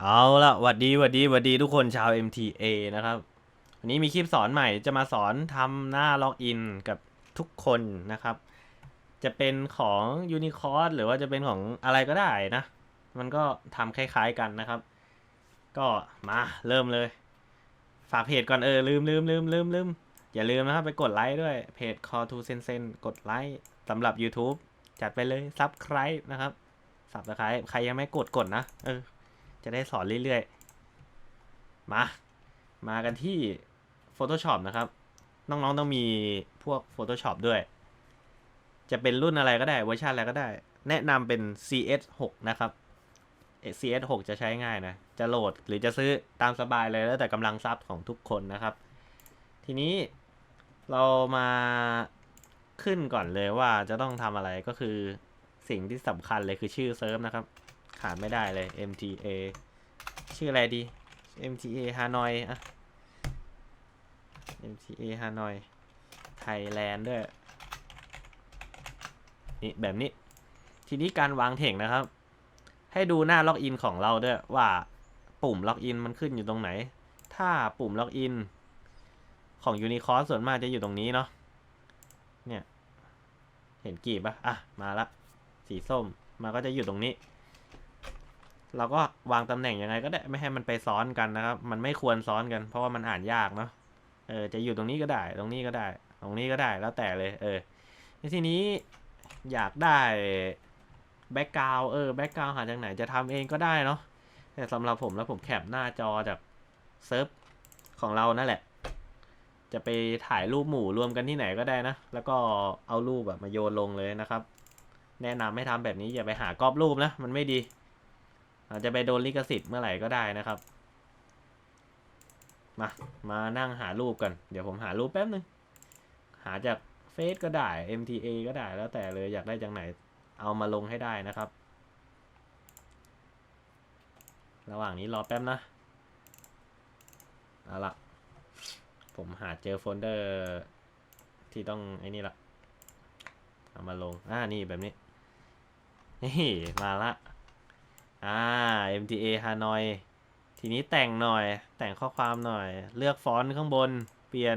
เอาละหวัดดีหวัดดีหวัดดีทุกคนชาว MTA นะครับ วันนี้มีคลิปสอนใหม่จะมาสอนทำหน้าล็อกอินกับทุกคนนะครับ จะเป็นของ Unicode หรือว่าจะเป็นของอะไรก็ได้นะ มันก็ทำคล้ายๆกันนะครับ ก็มาเริ่มเลย ฝากเพจก่อนเออลืมลืมลืมลืมลืมอย่าลืมนะครับไปกดไลค์ด้วยเพจ Call to Sen Sen กดไลค์สำหรับ YouTube จัดไปเลยซับใครนะครับสับสไครใครยังไม่กดกดนะเออ จะได้สอนเรื่อยๆ มา มากันที่ Photoshop นะครับ น้องๆต้องมีพวก Photoshop ด้วย จะเป็นรุ่นอะไรก็ได้เวอร์ชันอะไรก็ได้ แนะนำเป็น CS 6 นะครับ CS 6 จะใช้ง่ายนะ จะโหลดหรือจะซื้อตามสบายเลยแล้วแต่กำลังทรัพย์ของทุกคนนะครับ ทีนี้เรามาขึ้นก่อนเลยว่าจะต้องทำอะไรก็คือสิ่งที่สำคัญเลยคือชื่อเซิร์ฟนะครับ ขาดไม่ได้เลย MTA ชื่ออะไรดี MTA ฮานอยอะ MTA ฮานอยไทยแลนด์ด้วยนี่แบบนี้ ทีนี้การวางเถ่งนะครับ ให้ดูหน้าล็อกอินของเราด้วยว่าปุ่มล็อกอินมันขึ้นอยู่ตรงไหน ถ้าปุ่มล็อกอินของ Unicode ส่วนมากจะอยู่ตรงนี้เนาะเนี่ย เห็นกีบปะอะ มาละ สีส้มมันก็จะอยู่ตรงนี้ เราก็วางตำแหน่งยังไงก็ได้ไม่ให้มันไปซ้อนกันนะครับ มันไม่ควรซ้อนกัน เพราะว่ามันอ่านยากเนาะเออจะอยู่ตรงนี้ก็ได้ ตรงนี้ก็ได้ ตรงนี้ก็ได้แล้วแต่เลย เออที่นี้อยากได้แบ็กกราวเออแบ็กกราวหาจากไหนจะทำเองก็ได้เนาะแต่สำหรับผมแล้วผมแคปหน้าจอจากเซิร์ฟของเรานั่นแหละ จะไปถ่ายรูปหมู่รวมกันที่ไหนก็ได้นะ แล้วก็เอารูปแบบมาโยนลงเลยนะครับ แนะนำให้ทำแบบนี้อย่าไปหากรอบรูปนะ มันไม่ดี อาจจะไปโดนลิขสิทธิ์เมื่อไหร่ก็ได้นะครับ มา มานั่งหารูปกัน เดี๋ยวผมหารูปแป๊บนึง หาจากเฟซก็ได้ MTA ก็ได้แล้วแต่เลยอยากได้จากไหนเอามาลงให้ได้นะครับ ระหว่างนี้รอแป๊บนะ เอาละผมหาเจอโฟลเดอร์ที่ต้องไอ้นี่ละเอามาลง อ่านี่แบบนี้ นี่มาละ อ่า MTA ฮานอย ทีนี้แต่งหน่อย แต่งข้อความหน่อย เลือกฟอนต์ข้างบน เปลี่ยน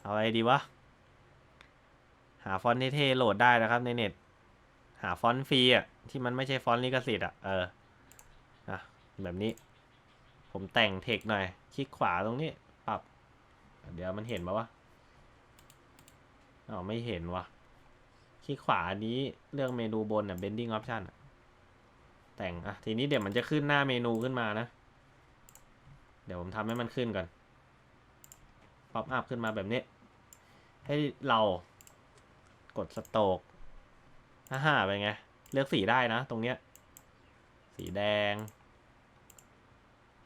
เอาอะไรดีวะ หาฟอนต์เท่ๆโหลดได้นะครับในเน็ต หาฟอนต์ฟรีอะ ที่มันไม่ใช่ฟอนต์ลิขสิทธิ์อะ เออนะแบบนี้ ผมแต่งเทคหน่อย คลิกขวาตรงนี้ ปรับ เดี๋ยวมันเห็นปะวะอ๋อไม่เห็นวะคลิกขวาอันนี้เลือกเมนูบนอะ bending option อะ แต่งอะทีนี้เดี๋ยวมันจะขึ้นหน้าเมนูขึ้นมานะ เดี๋ยวผมทำให้มันขึ้นก่อนป๊อปอัพขึ้นมาแบบนี้ ให้เรากดสโตกฮ่าไปไง เลือกสีได้นะ ตรงเนี้ย สีแดง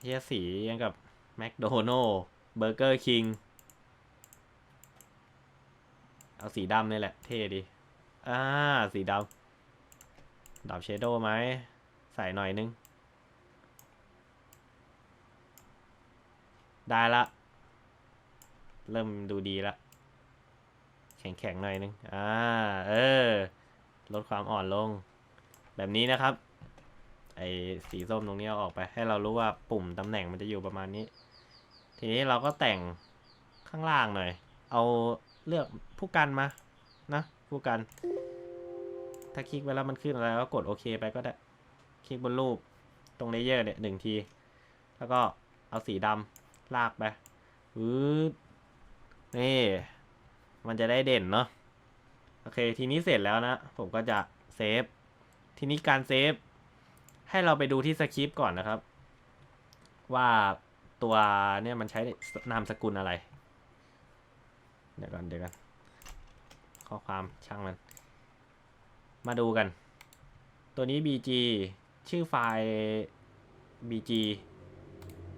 เฮียสียังกับแมคโดนัลเบอร์เกอร์คิงเอาสีดำนี่แหละ เท่ดี อ่า สีดำดับเชโดว์ไหม ใส่หน่อยนึง ได้ละ เริ่มดูดีละ แข็งๆหน่อยนึง อ่า เออ ลดความอ่อนลง แบบนี้นะครับ ไอสีส้มตรงนี้เอาออกไปให้เรารู้ว่าปุ่มตำแหน่งมันจะอยู่ประมาณนี้ ทีนี้เราก็แต่งข้างล่างหน่อย เอาเลือกผู้กันมา นะ ผู้กัน ถ้าคลิกไปแล้วมันขึ้นอะไรก็กดโอเคไปก็ได้ ลิกบนรูปตรงเลเยอร์เนี่ยหนึ่งที แล้วก็เอาสีดำลากไปอืดนี่ มันจะได้เด่นเนาะโอเค ทีนี้เสร็จแล้วนะ ผมก็จะเซฟ ทีนี้การเซฟ ให้เราไปดูที่สคริปต์ก่อนนะครับ ว่าตัวเนี่ยมันใช้นามสกุลอะไร เดี๋ยวก่อนเดี๋ยวกันข้อความช่างมัน มาดูกัน ตัวนี้ bg ชื่อไฟล์ bg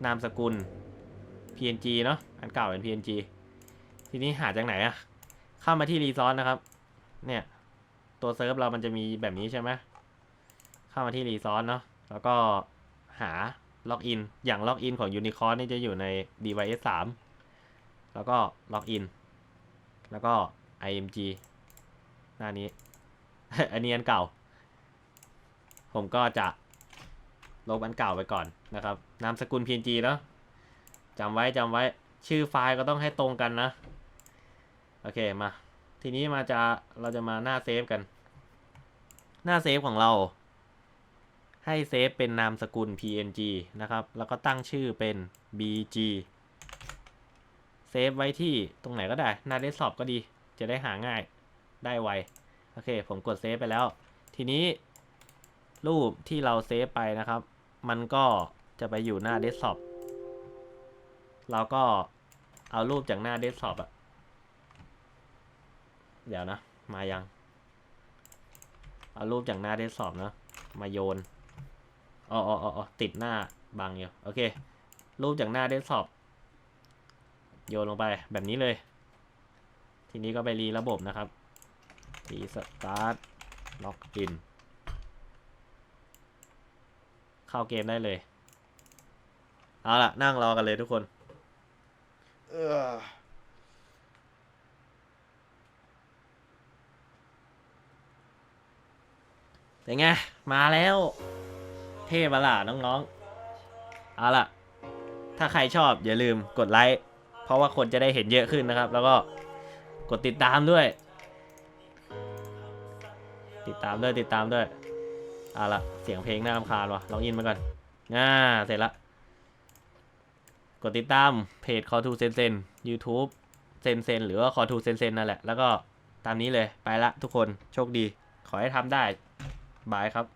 นามสกุล png เนาะอันเก่าเป็น png ทีนี้หาจากไหนอะเข้ามาที่รีซอสนะครับ เนี่ย ตัวเซิร์ฟเรามันจะมีแบบนี้ใช่ไหมเข้ามาที่รีซอสเนาะแล้วก็หาล็อกอิน อย่างล็อกอินของ Unicode นี่จะอยู่ใน device 3 แล้วก็ล็อกอิน แล้วก็ img หน้านี้ อันนี้อันเก่า ผมก็จะลบอันเก่าไปก่อนนะครับ นามสกุล PNG เนาะจำไว้จำไว้ชื่อไฟล์ก็ต้องให้ตรงกันนะ โอเคมา ทีนี้มาจะเราจะมาหน้าเซฟกัน หน้าเซฟของเรา ให้เซฟเป็นนามสกุล PNG นะครับ แล้วก็ตั้งชื่อเป็น BG เซฟไว้ที่ตรงไหนก็ได้หน้าเดสก์ท็อปก็ดี จะได้หาง่ายได้ไว โอเค ผมกดเซฟไปแล้ว ทีนี้ รูปที่เราเซฟไปนะครับ มันก็จะไปอยู่หน้าเดสก์ท็อปเราก็เอารูปจากหน้าเดสก์ท็อปอะเดี๋ยวนะ มายัง เอารูปจากหน้าเดสก์ท็อปนะ มาโยนอ๋ออ๋ออ๋อติดหน้าบังอยู่ โอเค รูปจากหน้าเดสก์ท็อปโยนลงไปแบบนี้เลย ทีนี้ก็ไปรีระบบนะครับรีสตาร์ทล็อกอิน เข้าเกมได้เลย เอาล่ะ นั่งรอกันเลยทุกคน เออเป็นไง มาแล้ว เท่ปะล่ะน้องๆ เอาล่ะ ถ้าใครชอบอย่าลืมกดไลค์ เพราะว่าคนจะได้เห็นเยอะขึ้นนะครับ แล้วก็กดติดตามด้วย ติดตามด้วยติดตามด้วย เอาละเสียงเพลงน่ารำคาญวะลองอินมาก่อนอ่าเสร็จละ กดติดตามเพจ Call to Sen Sen YouTube เซนเซนหรือว่า Call to Sen Sen นั่นแหละ แล้วก็ตามนี้เลยไปละทุกคนโชคดี ขอให้ทำได้ บายครับ